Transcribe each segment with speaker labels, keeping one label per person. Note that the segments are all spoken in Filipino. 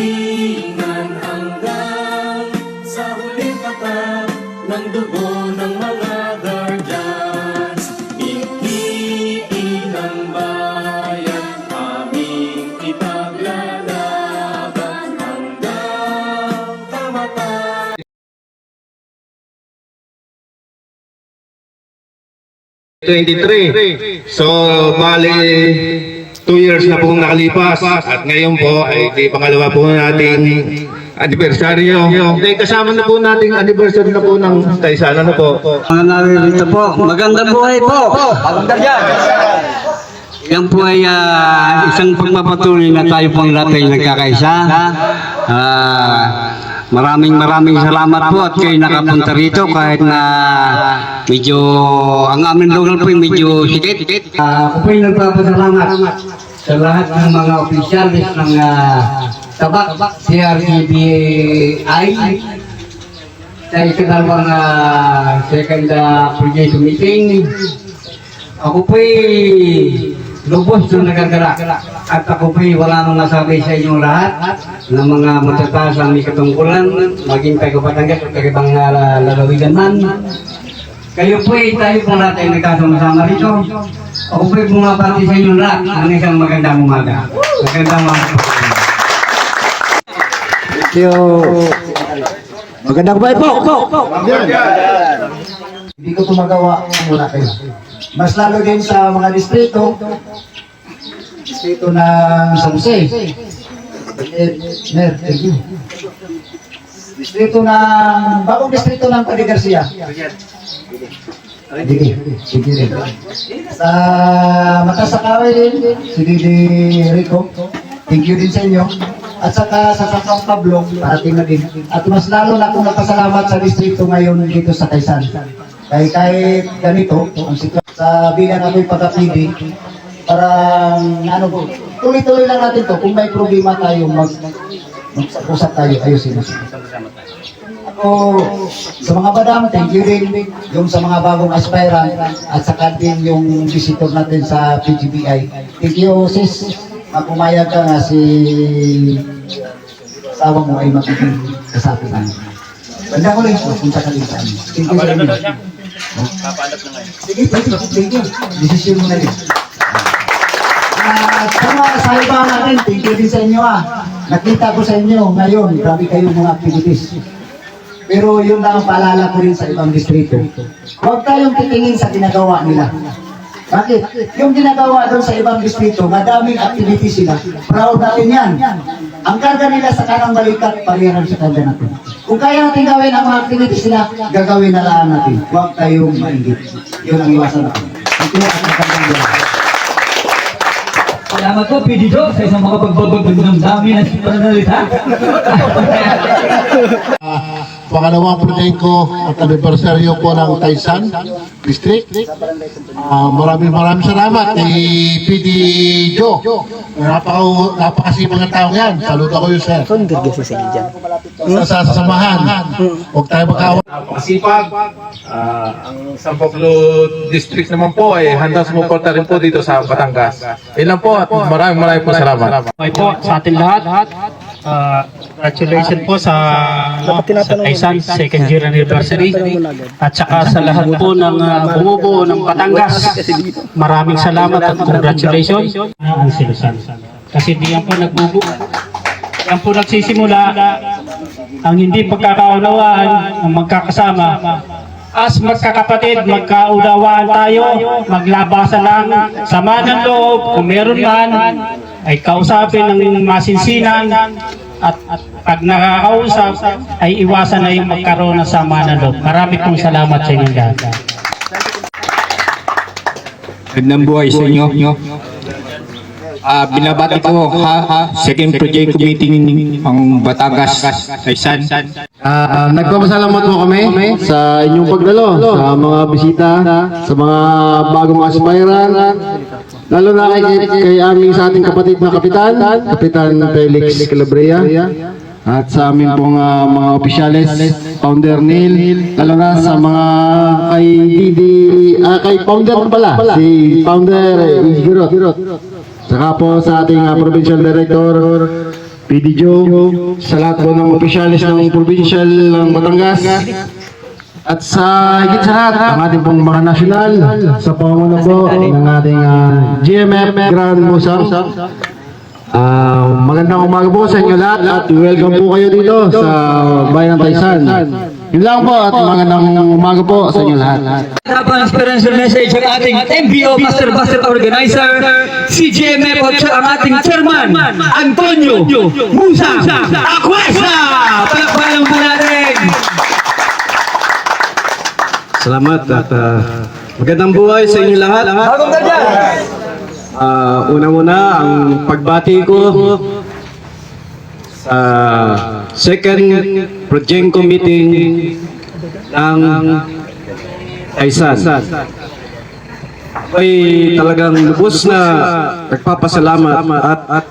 Speaker 1: sa libingan Hanggang sa huling patak Ng dugo ng mga guardians Ihiin ng bayan Aming ipaglalaban Hanggang kamatayan
Speaker 2: 23. So, bali, two years na pong nakalipas at ngayon po ay di pangalawa po nating anibersaryo. Hindi, kasama na po nating anniversary na po ng Taisan. Ano po?
Speaker 3: Mga naririto po, magandang buhay po. Yan po ay ah, isang pagmapatuloy na tayo pong lahat ay nagkakaisa. Ah, maraming maraming salamat po at kayo nakapunta rito kahit na medyo ang aming lugar po medyo sikit. Ah, ako po ay nagpapasalamat sa lahat ng mga opisyalis ng ah, tabak, CRTBI, sa ikalawang uh, second uh, project meeting, ako po'y lubos na nagagala. At ako po'y wala nang nasabi sa inyong lahat ng mga matataas ang may katungkulan, maging taga Batangas at ibang uh, lalawigan man. Kayo po'y tayo po natin nagkasama-sama rito. Ako po'y bumabati sa inyong lahat ng isang magandang umaga. Magandang umaga po.
Speaker 4: Yo. Magandang buhay po. Hindi ko ito magawa muna kayo. Mas lalo din sa mga distrito, distrito ng San Jose. Mer, thank you. Distrito ng, bagong distrito ng Padi Garcia. Sige, sige rin. Sa Matasakaway din, si Didi Rico. Thank you din sa inyo. At saka sa Sakang Pablo, parating na din. At mas lalo na akong nagpasalamat sa distrito ngayon dito sa Kaisan. Kaya kahit ganito, ang sitwasyon sa bilang ako'y pagkapili, parang ano po, tuloy-tuloy lang natin to. Kung may problema tayo, mag, mag-usap tayo, ayusin mo. Ako, sa mga badam, thank you din. Yung sa mga bagong aspirant at saka din yung visitor natin sa PGBI. Thank you, sis. Mapumayag ka nga si asawa mo ay magiging kasapi namin. Ganda ko rin, punta ka din sa amin. Thank you sa inyo. Sige, thank you, thank you. Decision mo na rin. At sa mga sahiba natin, thank you sa inyo ah. Nakita ko sa inyo ngayon, grabe kayong mga activities. Pero yun lang ang paalala ko rin sa ibang distrito. Huwag tayong titingin sa ginagawa nila. Bakit? Yung ginagawa doon sa ibang distrito, madaming activities sila. Proud natin yan. Ang karga nila sa kanang balikat, pariyaran sa karga natin. Kung kaya natin gawin ang mga activities nila, gagawin na lang natin. Huwag tayong maingit. Yun ang iwasan natin. Ito ang magandang buhay.
Speaker 5: Salamat po, Pidido, sa isang makapagbabagdag ng dami ng pananalita.
Speaker 6: Pangalawang proyekto at anibersaryo po ng Taisan District. Ah, maraming maraming salamat kay PD Joe. Napaka, napakasipag ng taong yan. Saludo ko yun, sir. Sa sa sasamahan. Huwag tayo magkawa.
Speaker 2: Napakasipag. Ah, ang San Pablo District naman po ay handang sumuporta rin po dito sa Batangas. Ilan po at maraming maraming po salamat.
Speaker 7: Okay po sa ating lahat. Uh, congratulations po sa, sa Kaisan second year anniversary at saka sa lahat po ng uh, bumubuo ng Batangas. Maraming salamat at congratulations. Ang silusan. Kasi di yan po nagbubuo. Yan po nagsisimula ang hindi pagkakaunawaan, ang magkakasama. As magkakapatid, magkaunawaan tayo, maglabasan lang, sama ng loob, kung meron man, ay kausapin ng masinsinan, at, at pag nakakausap, ay iwasan na yung magkaroon ng sama ng loob. Marami pong salamat sa inyong lahat.
Speaker 8: Magandang buhay sa inyo. Ah, binabati ko ha, second project committee ang Batangas Kaisan.
Speaker 6: Ah, nagpapasalamat po kami sa inyong pagdalo, sa mga bisita, sa mga bagong aspirant, lalo na kay, kay aming sa ating kapatid na kapitan, Kapitan Felix Calabria, at sa aming pong ah, mga opisyales, Founder Neil, lalo na sa mga kay Didi, ah, kay Founder pala, si Founder Igirot. Saka po sa ating ah, Provincial Director, PD Joe, sa lahat po ng opisyalis ng Provincial ng Batangas, at sa higit sa lahat, ang ating pong mga nasyonal, sa pamumuno po ng ating ah, GMF Grand Musang. Ah, magandang umaga po sa inyo lahat at welcome po kayo dito sa Bayan ng Taysan. Yun lang po at magandang umaga po sa inyo lahat.
Speaker 5: Habang experiential message ang ating MBO Master Buster Organizer, si GMF at siya ang ating chairman, Antonio Musa Akwesa! Palakpalan po natin!
Speaker 9: Salamat at ah, magandang buhay sa inyo lahat. Ah, Una-una ang pagbati ko sa second project meeting ng Aisan. Ay talagang lubos na nagpapasalamat at, at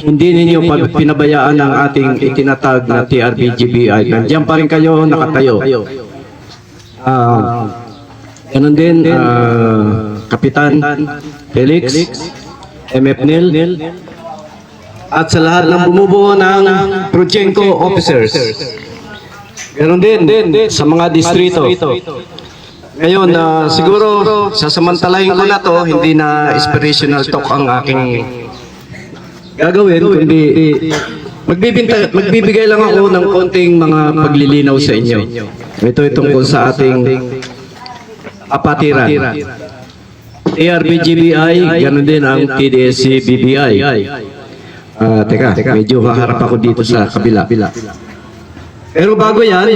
Speaker 9: hindi ninyo pinabayaan ang ating itinatag na TRBGBI. Nandiyan pa rin kayo nakatayo. Ah, ganun din, ah, Kapitan Felix, MF Nil, at sa lahat ng bumubuo ng Projenco officers. Ganun din, sa mga distrito. Ngayon, ah, siguro, sasamantalahin ko na to, hindi na inspirational talk ang aking gagawin, kundi magbibinta, magbibigay lang ako ng konting mga paglilinaw sa inyo. Ito ay tungkol sa ating apatiran. ARBGBI, ganun din ang TDSC BBI. Ah, teka, medyo haharap ako dito sa kabila. Pero bago yan,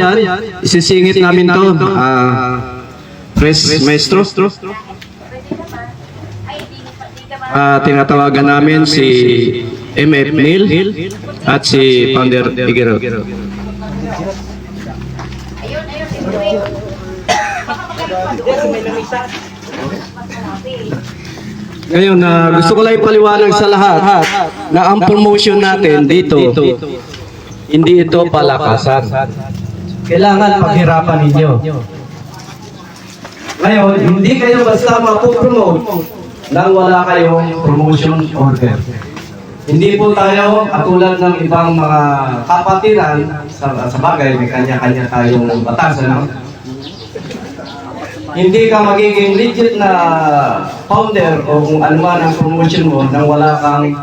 Speaker 9: isisingit namin to. Ah, Pres Maestro. Ah, tinatawagan namin si MF Neil at si Founder Figueroa.
Speaker 10: Ayun, ayun,
Speaker 9: Ngayon, na gusto ko lang ipaliwanag sa lahat na ang promotion natin dito, hindi ito palakasan. Kailangan paghirapan ninyo. Ngayon, hindi kayo basta mapopromote nang wala kayong promotion order. Hindi po tayo katulad ng ibang mga kapatiran sa, sa bagay, may kanya-kanya tayong batas. Ano? hindi ka magiging legit na founder o kung ano man ang promotion mo nang wala kang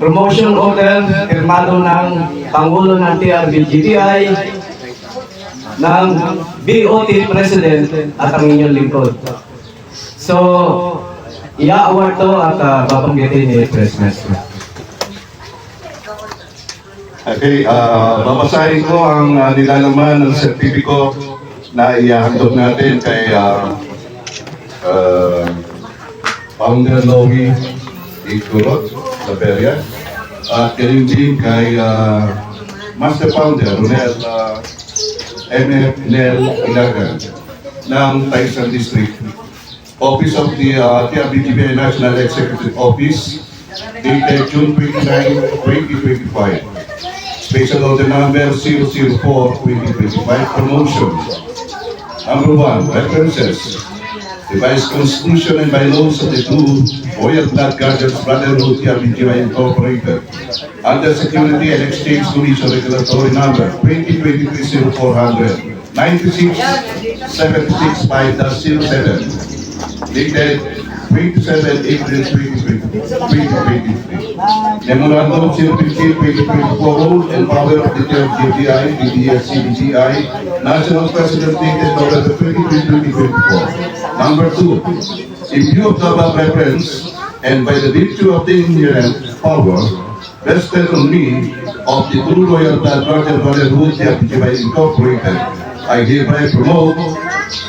Speaker 9: promotion order firmado ng Pangulo ng TRBGTI ng BOT President at ang inyong lingkod. So, i-award to at uh, babanggitin ni Master.
Speaker 11: Okay, ah babasahin ko ang uh, nilalaman ng sertipiko na ihahandog natin kay ah, ah, Founder Lowy Igurot sa Beria at gayon din kay ah, Master Founder Ronel uh, MF Nel Ilagan ng Taisan District. Office of the uh, TRBTBI National Executive Office dated June 29, 2025 Special Order Number 004-2025, promotion. Number one, references. Revised Constitution and bylaws of the two Royal Blood Guardians Brotherhood TRBGI Incorporated. Under Security and Exchange Commission Regulatory Number 2023-0400, 96-76-5-07, dated 27 April 2023. Memorandum of 015 2024 rule and power of the TFGTI, BDS, CBGI, National President dated November 23, 2024. Number two, in view of the above reference and by the virtue of the inherent power vested on me of the True Royal Guardian Brotherhood TFGTI Incorporated, I hereby promote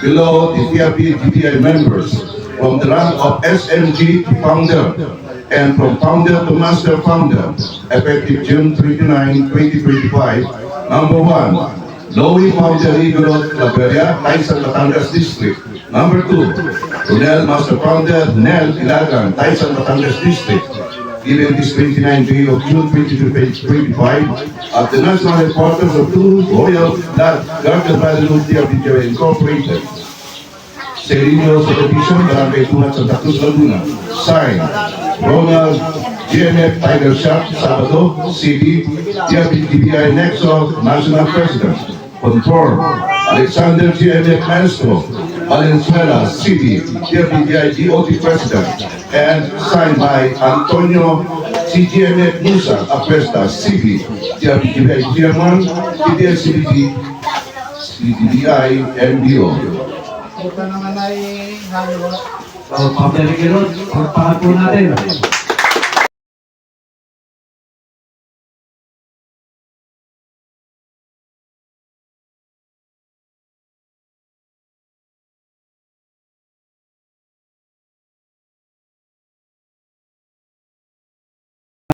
Speaker 11: below the TRP GTI members from the rank of SMG to founder and from founder to master founder effective June 29, 2025. Number one, Lowy Founder Igorot Claveria, Taysan Batangas District. Number two, Runel Master Founder Nel Ilagan, Taysan Batangas District. Given this 29 day of June 2025 at the National Headquarters of two Royal Blood Guardian Brotherhood DRBJ Incorporated. Serino Subdivision, Barangay Tunat, Santa Cruz, Laguna. Signed, Ronald GMF Tiger Shop, Sabado, CD, TRBTBI Nexo, National President. Confirm, Alexander GMF Maestro, Valenzuela, CD, TRBTBI DOT President. And signed by Antonio CGMF Musa, Apesta, CD, TRBTBI Chairman, TDLCBT, CDBI, MDO.
Speaker 3: So, pabalik yun, pagpakan po natin.